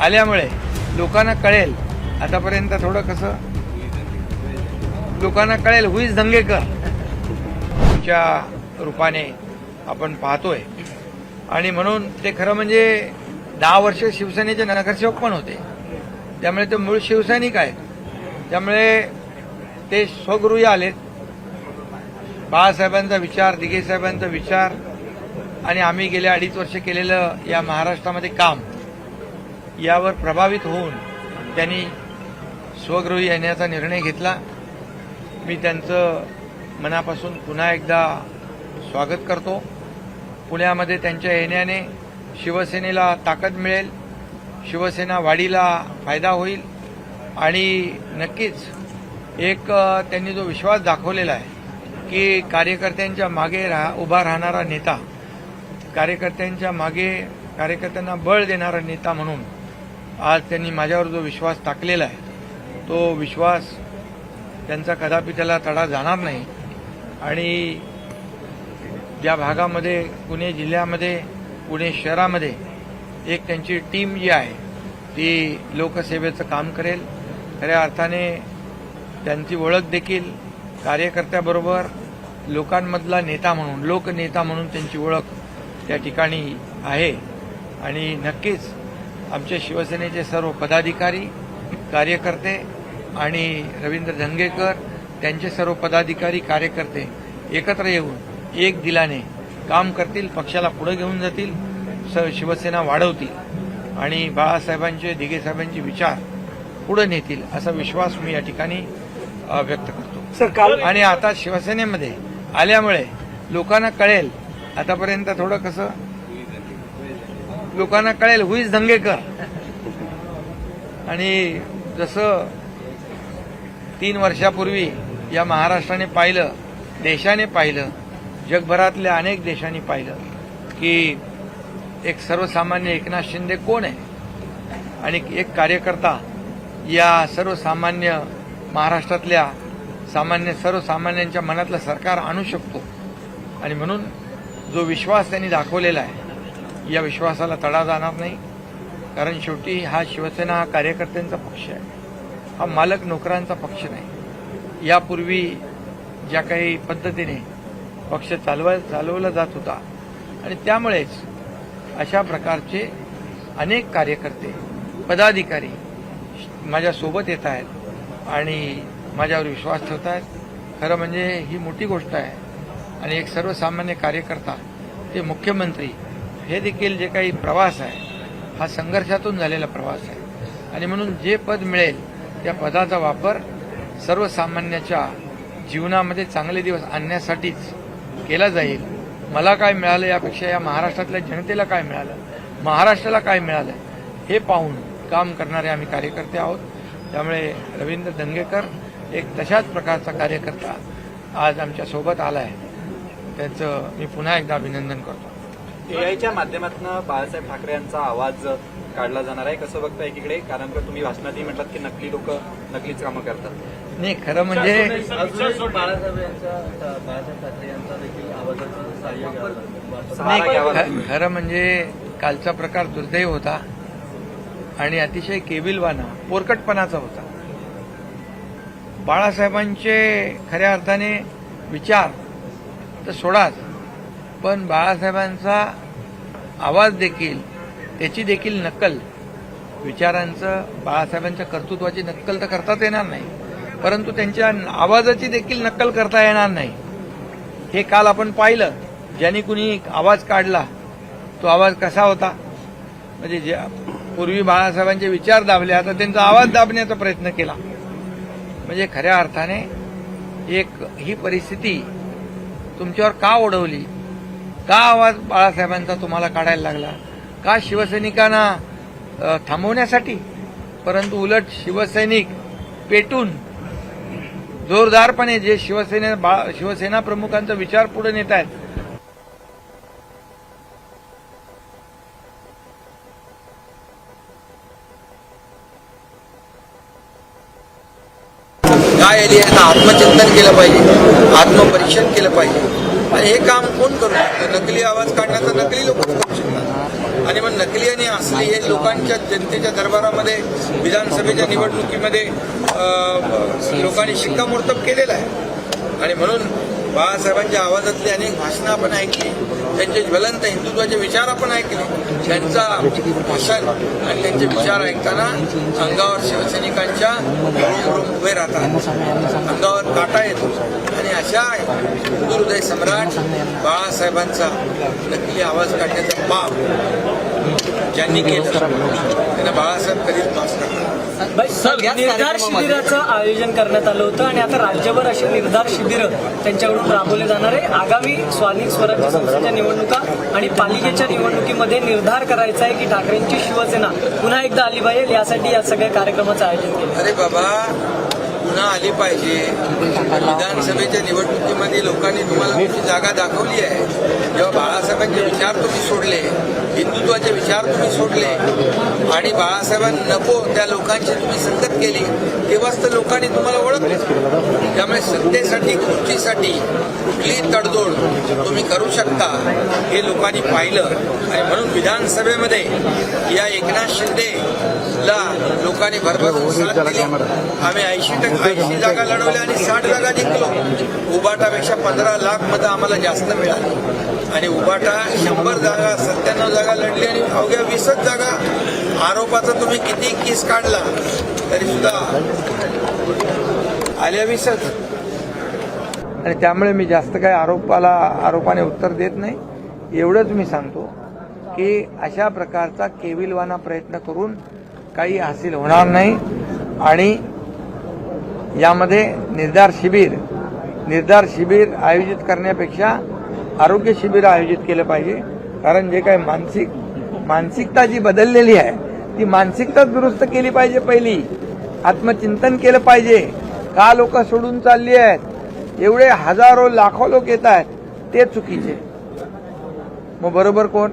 आल्यामुळे लोकांना कळेल. आतापर्यंत थोडं कसं लोकांना कळेल हुईज दंगेकर च्या रूपाने आपण पाहतोय. आणि म्हणून ते खरं म्हणजे दहा वर्ष शिवसेनेचे नगरसेवक पण होते. त्यामुळे ते मूळ शिवसैनिक आहेत. त्यामुळे ते स्वगृही आलेत. बाळासाहेबांचा विचार दिघे साहेबांचा विचार. आणि आम्ही गेल्या अडीच वर्ष केलेलं या महाराष्ट्रामध्ये काम. यावर प्रभावित होऊन त्यांनी स्वगृही येण्याचा निर्णय घेतला. मी त्यांचं मनापासून पुन्हा एकदा स्वागत करतो. पुण्यामध्ये त्यांच्या येण्याने शिवसेनेला ताकद मिळेल शिवसेना वाढीला फायदा होईल आणि नक्कीच एक त्यांनी जो विश्वास दाखवलेला आहे की कार्यकर्त्यांच्या मागे राहा उभा राहणारा नेता कार्यकर्त्यांच्या मागे कार्यकर्त्यांना बळ देणारा नेता म्हणून आज त्यांनी माझ्यावर जो विश्वास टाकलेला आहे तो विश्वास त्यांचा कदापि त्याला तडा जाणार नाही. आणि ज्या भागामध्ये पुणे जिल्ह्यामध्ये पुणे शहरामध्ये एक त्यांची टीम जी आहे ती लोकसेवेचं काम करेल. खऱ्या अर्थाने त्यांची ओळख देखील कार्यकर्त्याबरोबर लोकांमधला नेता म्हणून लोकनेता म्हणून त्यांची ओळख त्या ठिकाणी आहे. आणि नक्कीच आमचे शिवसेनेचे सर्व पदाधिकारी कार्यकर्ते आणि रवींद्र धंगेकर त्यांचे सर्व पदाधिकारी कार्यकर्ते एकत्र येऊन एक दिलाने काम करतील पक्षाला पुढे घेऊन जातील शिवसेना वाढवतील आणि बाळासाहेबांचे दिघे साहेबांचे विचार पुढे नेतील असा विश्वास मी या ठिकाणी व्यक्त करतो. आणि आता शिवसेनेमध्ये आल्यामुळे लोकांना कळेल आतापर्यंत थोडं कसं लोकांना कळेल हुईज दंगेकर आणि जसं तीन वर्षापूर्वी या महाराष्ट्राने पाहिलं देशाने पाहिलं जगभरातल्या अनेक देशांनी पाहिलं की एक सर्वसामान्य एकनाथ शिंदे कोण आहे? आणि एक कार्यकर्ता या सर्वसामान्य महाराष्ट्रातल्या सामान्य सर्वसामान्यांच्या मनातलं सरकार आणू शकतो. आणि म्हणून जो विश्वास त्यांनी दाखवलेला आहे या विश्वासाला तडा जाणार नाही. कारण शेवटी हा शिवसेना हा कार्यकर्त्यांचा पक्ष आहे. हा मालक नोकरांचा पक्ष नाही. यापूर्वी ज्या काही पद्धतीने पक्ष चालवा चालवला जात होता आणि त्यामुळेच अशा प्रकारचे अनेक कार्यकर्ते पदाधिकारी माझ्यासोबत येत आहेत आणि माझ्यावर विश्वास ठेवत आहेत. खरं म्हणजे ही मोठी गोष्ट आहे. आणि एक सर्वसामान्य कार्यकर्ता ते मुख्यमंत्री हे देखील जे काही प्रवास आहे हा संघर्षातून झालेला प्रवास आहे. आणि म्हणून जे पद मिळेल त्या पदाचा वापर सर्वसामान्याच्या जीवनामध्ये चांगले दिवस आणण्यासाठीच केला जाईल. मला काय मिळालं यापेक्षा या महाराष्ट्रातल्या जनतेला काय मिळालं महाराष्ट्राला काय मिळालं हे पाहून काम करणारे आम्ही कार्यकर्ते आहोत. त्यामुळे रवींद्र दंगेकर एक तशाच प्रकारचा कार्यकर्ता आज आमच्यासोबत आला आहे त्याचं मी पुन्हा एकदा अभिनंदन करतो. एआयच्या माध्यमातून बाळासाहेब ठाकरे यांचा आवाज काढला जाणार आहे. कसं बघता एकीकडे? कारण का तुम्ही भाषणातही म्हटलात की नकली लोक नकलीच कामं करतात. नाही खरं म्हणजे बाळासाहेब बाळासाहेब ठाकरे यांचा देखील आवाजाचं. खरं म्हणजे कालचा प्रकार दुर्दैव होता आणि अतिशय केविलवाना पोरकटपणाचा होता. बाळासाहेबांचे खऱ्या अर्थाने विचार तर सोडाच. पण बाळासाहेबांचा आवाज देखील त्याची देखील नक्कल. विचारांचं बाळासाहेबांच्या कर्तृत्वाची नक्कल तर करताच येणार नाही. परंतु त्यांच्या आवाजाची देखील नक्कल करता येणार नाही. हे काल आपण पाहिलं. ज्यांनी कुणी आवाज काढला तो आवाज कसा होता? म्हणजे ज्या पूर्वी बाळासाहेबांचे विचार दाबले आता त्यांचा आवाज दाबण्याचा प्रयत्न केला. म्हणजे खऱ्या अर्थाने एक ही परिस्थिती तुमच्यावर का ओढवली? का आवाज बाळासाहेबांचा तुम्हाला काढायला लागला? का शिवसैनिकांना थांबवण्यासाठी? परंतु उलट शिवसैनिक पेटून जोरदारपणे जे शिवसेने बा- शिवसेना प्रमुखांचा विचार पुढे नेत आहेत काय आली आहे आत्मचिंतन केलं पाहिजे आत्मपरीक्षण केलं पाहिजे. हे काम कोण करू शकतं? नकली आवाज काढण्याचं नकली लोक करू शकतात. आणि मग नकली आणि असली हे लोकांच्या जनतेच्या दरबारामध्ये विधानसभेच्या निवडणुकीमध्ये लोकांनी शिक्कामोर्तब केलेला आहे. आणि म्हणून बाळासाहेबांच्या आवाजातली अनेक भाषणं आपण ऐकली त्यांचे ज्वलंत हिंदुत्वाचे विचार आपण ऐकले त्यांचा भाषण आणि त्यांचे विचार ऐकताना अंगावर शिवसैनिकांच्या उभे राहतात. अंगावर काटा येतो आणि अशा हिंदू हृदय सम्राट बाळासाहेबांचा नक्की आवाज काढण्याचा पाप ज्यांनी केलं. त्यांना बाळासाहेब कधीच माफ करणार? निर्धार शिबिराचं आयोजन करण्यात आलं होतं आणि आता राज्यभर असे निर्धार शिबिरं त्यांच्याकडून राबवले जाणार आहे. आगामी स्वाधीन स्वराज्य संस्थेच्या निवडणुका आणि पालिकेच्या निवडणुकीमध्ये निर्धार करायचा आहे की ठाकरेंची शिवसेना पुन्हा एकदा आली पाहिजे यासाठी या सगळ्या कार्यक्रमाचं आयोजन केलं. अरे बाबा पुन्हा आली पाहिजे. विधानसभेच्या निवडणुकीमध्ये लोकांनी तुम्हाला तुमची जागा दाखवली आहे. जेव्हा बाळासाहेबांचे विचार तुम्ही सोडले हिंदुत्वाचे विचार तुम्ही सोडले. आणि बाळासाहेबांना नको त्या लोकांची तुम्ही संगत केली. तेव्हाच तर लोकांनी तुम्हाला ओळखलं. त्यामुळे सत्तेसाठी खुर्चीसाठी कुठलीही तडजोड तुम्ही करू शकता हे लोकांनी पाहिलं. आणि म्हणून विधानसभेमध्ये या एकनाथ शिंदेला लोकांनी भरभरून साथ दिली. आम्ही ऐंशी टक्के ऐंशी जागा लढवल्या आणि साठ जागा जिंकलो. उबाटापेक्षा पंधरा लाख मतं आम्हाला जास्त मिळाली. आणि उभाटा शंभर जागा सत्त्याण्णव जागा लढली आणि अवघ्या वीसच जागा आरोपाचा तुम्ही किती किस काढला तरी सुद्धा आल्या वीसच. आणि त्यामुळे मी जास्त काही आरोपाला आरोपाने उत्तर देत नाही. एवढंच मी सांगतो की अशा प्रकारचा केविलवाना प्रयत्न करून काही हासिल होणार नाही. आणि यामध्ये निर्धार शिबिर निर्धार शिबिर आयोजित करण्यापेक्षा आरोग्य शिबिर आयोजित केलं पाहिजे. कारण जे काही मानसिक मानसिकता जी बदललेली आहे ती मानसिकता दुरुस्त केली पाहिजे पहिली. आत्मचिंतन केलं पाहिजे. का लोक सोडून चालली आहेत? एवढे हजारो लाखो लोक येत आहेत. ते चुकीचे. मग बरोबर कोण?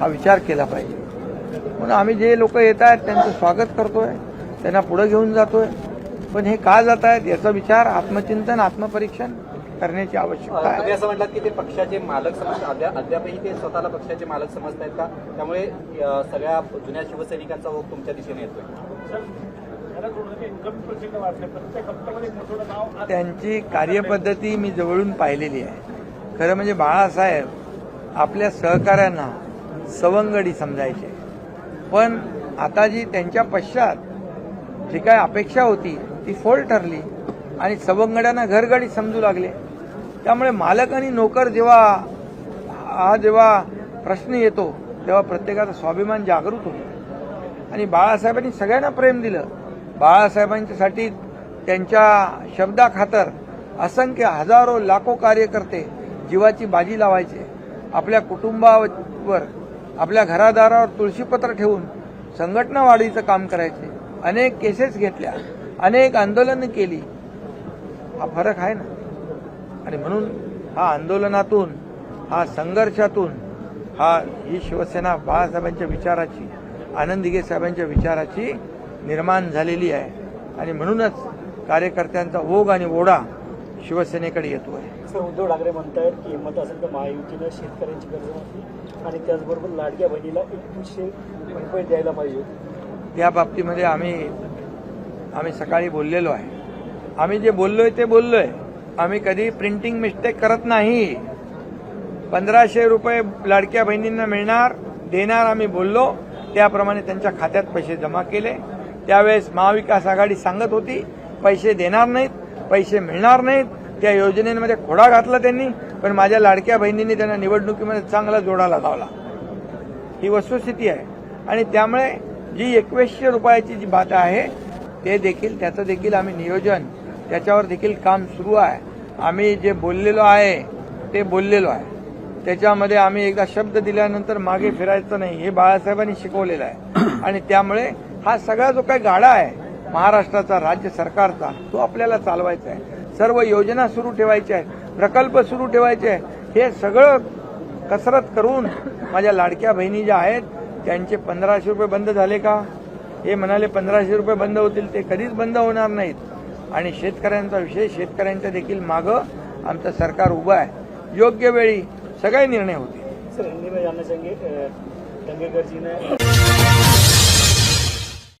हा विचार केला पाहिजे. म्हणून आम्ही जे लोक येत आहेत त्यांचं स्वागत करतोय. त्यांना पुढे घेऊन जातोय. पण हे का जात आहेत याचा विचार आत्मचिंतन आत्मपरीक्षण करण्याची आवश्यकता आहे. असं म्हटलं की ते पक्षाचे मालक समज अद्या- अद्यापही ते स्वतःला पक्षाचे मालक समजत आहेत का? त्यामुळे सगळ्या जुन्या शिवसैनिकांचा ओघ तुमच्या दिशेने येतोय. त्यांची कार्यपद्धती मी जवळून पाहिलेली आहे. खरं म्हणजे बाळासाहेब आपल्या सहकाऱ्यांना सवंगडी समजायचे. पण आता जी त्यांच्या पश्चात जी काय अपेक्षा होती ती फोल ठरली आणि सवंगड्यांना घरगडी समजू लागले. त्यामुळे मालक आणि नोकर जेव्हा हा जेव्हा प्रश्न येतो तेव्हा प्रत्येकाचा स्वाभिमान जागृत होतो. आणि बाळासाहेबांनी सगळ्यांना प्रेम दिलं. बाळासाहेबांच्यासाठी त्यांच्या शब्दाखातर असंख्य हजारो लाखो कार्यकर्ते जीवाची बाजी लावायचे. आपल्या कुटुंबावर आपल्या घरादारावर तुळशीपत्र ठेवून संघटना वाढीचं काम करायचे. अनेक केसेस घेतल्या. अनेक आंदोलनं केली. हा फरक आहे ना? आणि म्हणून हा आंदोलनातून हा संघर्षातून हा ही शिवसेना बाळासाहेबांच्या विचाराची आनंद दिघे साहेबांच्या विचाराची निर्माण झालेली आहे. आणि म्हणूनच कार्यकर्त्यांचा ओघ आणि ओढा शिवसेनेकडे येतो आहे सर उद्धव ठाकरे म्हणतायत की हिंमत असेल तर महायुतीनं शेतकऱ्यांची कर्जमाफी आणि त्याचबरोबर लाडक्या बहिणीला एकवीसशे रुपये द्यायला पाहिजे. त्या बाबतीमध्ये आम्ही आम्ही सकाळी बोललेलो आहे. आम्ही जे बोललोय ते बोललोय. आम्ही कधी प्रिंटिंग मिस्टेक करत नाही. पंधराशे रुपये लाडक्या बहिणींना मिळणार देणार आम्ही बोललो. त्याप्रमाणे त्यांच्या खात्यात पैसे जमा केले. त्यावेळेस महाविकास आघाडी सांगत होती पैसे देणार नाहीत पैसे मिळणार नाहीत. त्या योजनेमध्ये खोडा घातला त्यांनी पण माझ्या लाडक्या बहिणींनी त्यांना निवडणुकीमध्ये चांगला जोडा लावला. ही वस्तुस्थिती आहे. आणि त्यामुळे जी एकवीसशे रुपयाची जी बात आहे ते देखील त्याचं देखील आम्ही नियोजन त्याच्यावर देखील काम सुरू आहे. आम्ही जे बोललेलो आहे ते बोललेलो आहे. त्याच्यामध्ये आम्ही एकदा शब्द दिल्यानंतर मागे फिरायचं नाही हे बाळासाहेबांनी शिकवलेलं आहे. आणि त्यामुळे हा सगळा जो काही गाडा आहे महाराष्ट्राचा राज्य सरकारचा तो आपल्याला चालवायचा आहे. सर्व योजना सुरू ठेवायच्या आहेत प्रकल्प सुरू ठेवायचे आहे हे सगळं कसरत करून माझ्या लाडक्या बहिणी ज्या आहेत त्यांचे पंधराशे रुपये बंद झाले का? हे म्हणाले पंधराशे रुपये बंद होतील ते कधीच बंद होणार नाहीत. आणि शेतकऱ्यांचा विषय शेतकऱ्यांच्या देखील मागं आमचं सरकार उभं आहे. योग्य वेळी सगळे निर्णय होते सर हिंदी में जानना चाहेंगे